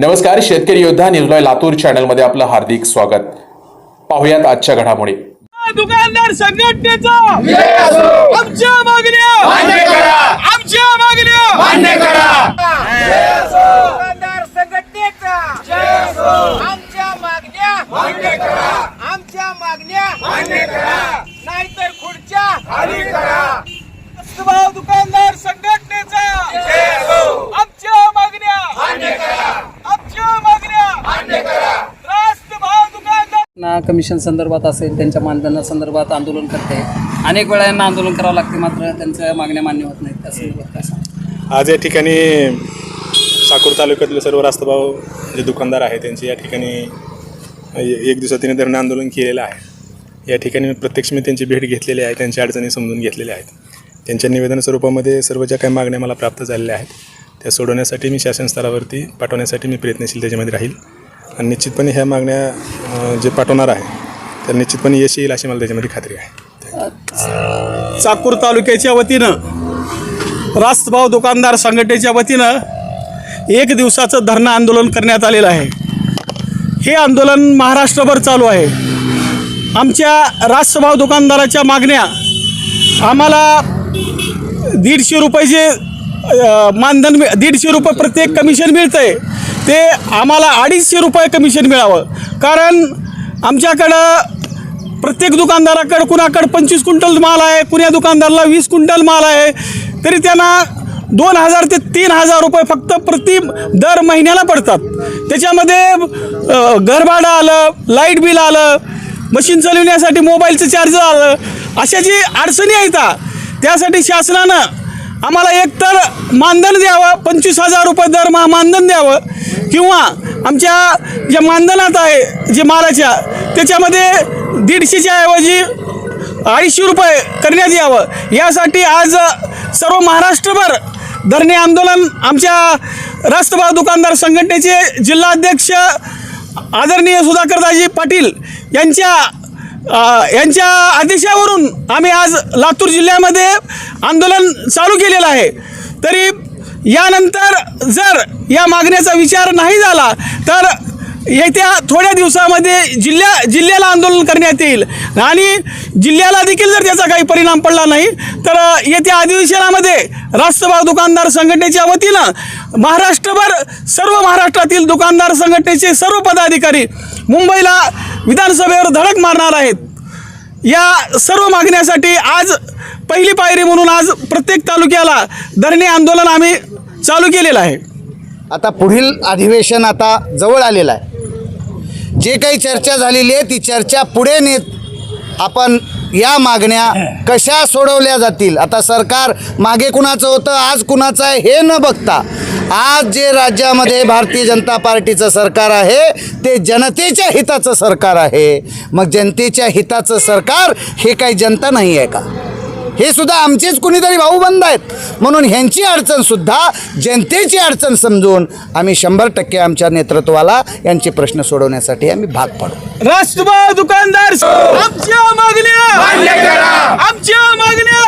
नमस्कार शेतकरी योद्धा निर्भय लातूर चॅनलमध्ये आपलं हार्दिक स्वागत. पाहुयात आजच्या घडामोडी. दुकानदार संघटनेचा! आमच्या मागण्या! आमच्या मागण्या! दुकानदार संघटनेचा! आमच्या मागण्या! आमच्या मागण्या! नाहीतर खुर्च्या! दुकानदार संघटनेचा आमच्या मागण्या आमच्या मागण्या रास्त भाव दुकानदार ना कमिशन संदर्भात असेल त्यांच्या मानधना संदर्भात आंदोलन करते. अनेक वेळा यांना आंदोलन करावं लागते मात्र त्यांच्या मागण्या मान्य होत नाहीत त्या संदर्भात आज या ठिकाणी साकूर तालुक्यातले सर्व रास्तभाव जे दुकानदार आहेत त्यांचे या ठिकाणी एक दिवसातीने धरणं आंदोलन केलेलं आहे. या ठिकाणी प्रत्यक्ष मी त्यांची भेट घेतलेली आहे त्यांच्या अडचणी समजून घेतलेल्या आहेत. त्यांच्या निवेदन स्वरूपामध्ये सर्व ज्या काही मागण्या मला प्राप्त झालेल्या आहेत त्या सोडवण्यासाठी मी शासन स्तरावरती पाठवण्यासाठी मी प्रयत्नशील त्याच्यामध्ये राहील. आणि निश्चितपणे ह्या मागण्या जे पाठवणार आहे तर निश्चितपणे यश येईल अशी मला त्याच्यामध्ये खात्री आहे. चाकूर तालुक्याच्या वतीनं रास्तभाव दुकानदार संघटनेच्या वतीनं एक दिवसाचं धरणं आंदोलन करण्यात आलेलं आहे. हे आंदोलन महाराष्ट्रभर चालू आहे. आमच्या रास्तभाव दुकानदाराच्या मागण्या आम्हाला दीडशे रुपयाचे मानधन मिळ दीडशे रुपये प्रत्येक कमिशन मिळतं आहे ते आम्हाला अडीचशे रुपये कमिशन मिळावं. कारण आमच्याकडं प्रत्येक दुकानदाराकडं कुणाकडं पंचवीस क्विंटल माल आहे कुण्या दुकानदाराला वीस क्विंटल माल आहे तरी त्यांना दोन हजार ते तीन हजार रुपये फक्त प्रति दर महिन्याला पडतात. त्याच्यामध्ये घरभाडं आलं लाइट बिल आलं मशीन चालवण्यासाठी मोबाईलचं चार्ज आलं अशा जी अडचणी आहेत त्यासाठी शासनानं आम्हाला एकतर मानधन द्यावं पंचवीस हजार रुपये दरमहा मानधन द्यावं किंवा आमच्या ज्या मानधनात आहे जे मालाच्या त्याच्यामध्ये दीडशेच्या ऐवजी अडीचशे रुपये करण्यात यावं. यासाठी आज सर्व महाराष्ट्रभर धरणे आंदोलन आमच्या राष्ट्रभाव दुकानदार संघटनेचे जिल्हाध्यक्ष आदरणीय सुधाकरदाजी पाटील यांच्या यांच्या आदेशावरून आम्ही आज लातूर जिल्ह्यामध्ये आंदोलन चालू केलेलं आहे. तरी यानंतर जर या मागण्याचा विचार नाही झाला तर येत्या थोड्या दिवसामध्ये जिल्ह्या जिल्ह्याला आंदोलन करण्यात येईल. आणि जिल्ह्याला देखील जर त्याचा काही परिणाम पडला नाही तर येत्या अधिवेशनामध्ये राष्ट्रभाव दुकानदार संघटनेच्या वतीनं महाराष्ट्रभर सर्व महाराष्ट्रातील दुकानदार संघटनेचे सर्व पदाधिकारी मुंबईला विधानसभेवर धडक मारणार आहेत. या सर्व मागण्यासाठी आज पहिली पायरी म्हणून आज प्रत्येक तालुक्याला धरणे आंदोलन आम्ही चालू केलेलं आहे. आता पुढील अधिवेशन आता जवळ आलेलं आहे. जे काही चर्चा झालेली आहे ती चर्चा पुढे नेत आपण या मागण्या कशा सोडवल्या जातील? आता सरकार मागे कुणाचं होतं आज कुणाचं आहे हे न बघता आज जे राज्यामध्ये भारतीय जनता पार्टीचं सरकार आहे ते जनतेच्या हिताचं सरकार आहे. मग जनतेच्या हिताचं सरकार हे काही जनता नाही आहे का? हे सुद्धा आमचेच कुणीतरी भाऊबंद आहेत. म्हणून ह्यांची अडचण सुद्धा जनतेची अडचण समजून आम्ही शंभर टक्के आमच्या नेतृत्वाला यांचे प्रश्न सोडवण्यासाठी आम्ही भाग पडू. राष्ट्रभाव दुकानदार आमच्या मागण्या आमच्या मागण्या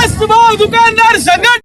राष्ट्रभाव दुकानदार संघट